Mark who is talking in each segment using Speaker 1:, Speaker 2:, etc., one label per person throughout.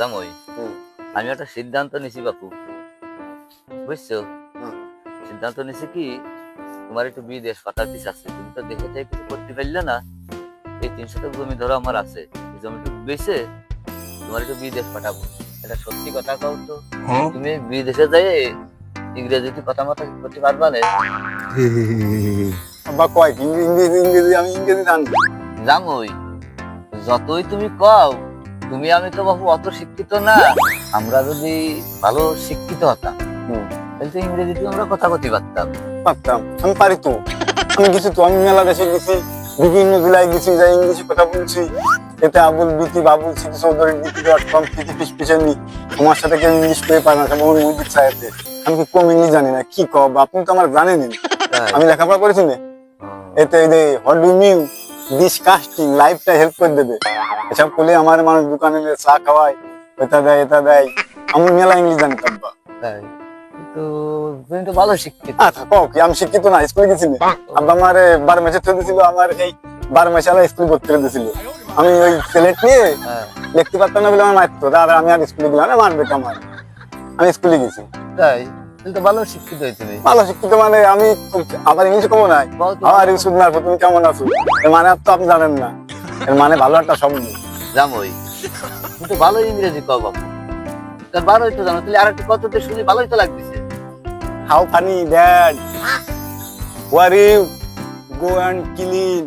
Speaker 1: জামই।
Speaker 2: হুম।
Speaker 1: আমি একটা সিদ্ধান্ত নিছি বাপু। বুঝছ? সিদ্ধান্ত নিছি কি তোমার একটু বিদেশ পাঠাতে চাচ্ছে তুমি তো দেখে থেকে কিছু করতে পারলে না। এই তিনশো টাকা জমি ধরো আমার আছে। এই জমিটুকু বেচে তোমার একটু বিদেশ পাঠাবো। এটা সত্যি কথা কও তো? তুমি বিদেশে যাই ইংরেজিতে কথা মতো করতে পারবা না?
Speaker 2: আব্বা কয়? ইংরেজি ইংরেজি আমি ইংরেজি জানি।
Speaker 1: জামই যতই তুমি কও তুমি আমি তো বাবু অত শিক্ষিত না। আমরা যদি ভালো শিক্ষিত হতাম তাহলে তো ইংরেজিতে আমরা কথা বলতে পারতাম।
Speaker 2: পারতাম। আমি পারি তো। আমি গেছি তো আমি মেলা দেশে গেছি। বিভিন্ন জেলায় গেছি যাই ইংলিশে কথা বলছি। এতে আবুল বিতি বাবুল সিটি চৌধুরী বিতি ডট কম থেকে পিস পিছানি। তোমার সাথে কেউ ইংলিশ পেয়ে পারে না ওর মুজির ছায়াতে। আমি কি কম ইংলিশ জানি না কি কব আপনি তো আমার জানেনই।
Speaker 1: তাই?
Speaker 2: আমি লেখাপড়া করেছি না। এতে what do mean this casting লাইফটা হেল্প করে দেবে। এসব করলে আমার মানুষ দোকানে চা খাওয়ায় এটা দেয় এটা দেয়। আমি মেলা ইংলিশ জানি তো আব্বা
Speaker 1: তাই? কিন্তু তুমি তো ভালো শিক্ষিত।
Speaker 2: আচ্ছা কও কি আমি শিক্ষিত না স্কুলে গেছি আব্বা আমার বার মেসে থেকে দিছিল আমার এই বার মেসে আলা স্কুল ভর্তি করে দিছিল। আমি ওই সিলেট নিয়ে
Speaker 1: হ্যাঁ,
Speaker 2: লিখতে পারতাম না বলে আমার মারতো দাদা আমি আর স্কুলে গেলাম না মারবে তো আমার আমি স্কুলে গেছি।
Speaker 1: তাই? তুমি তো ভালো শিক্ষিত হয়ে
Speaker 2: ভালো শিক্ষিত মানে আমি আবার ইংলিশ কমো নাই। আমার ইউসুফ না তুমি কেমন আছো? মানে তো আপনি জানেন না। এর মানে ভালো একটা শব্দ।
Speaker 1: জামই তুমি তো ভালো ইংরেজি কও বাবু তার ভালোই তো জানো তাহলে আর একটু কত শুনি ভালোই তো লাগতেছে।
Speaker 2: How funny dad war you go and clean.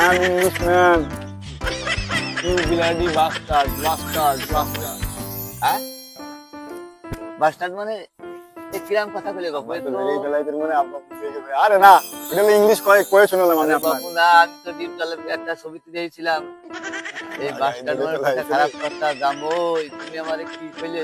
Speaker 2: I am Englishman. You bloody bastard bastard bastard.
Speaker 1: হ্যাঁ? বাস্টার্ড মানে কিরাম কথা বলে বাবু এ তো
Speaker 2: এই বেলায় তোর মনে আরে না এটা ইংলিশ কয়ে কয়ে শুনলাম মানে
Speaker 1: আরে না আমি তো ডিপ জলের একটা ছবিতে দিয়েছিলাম। এই মানে খারাপ কথা জামই তুমি আমার কি কইলে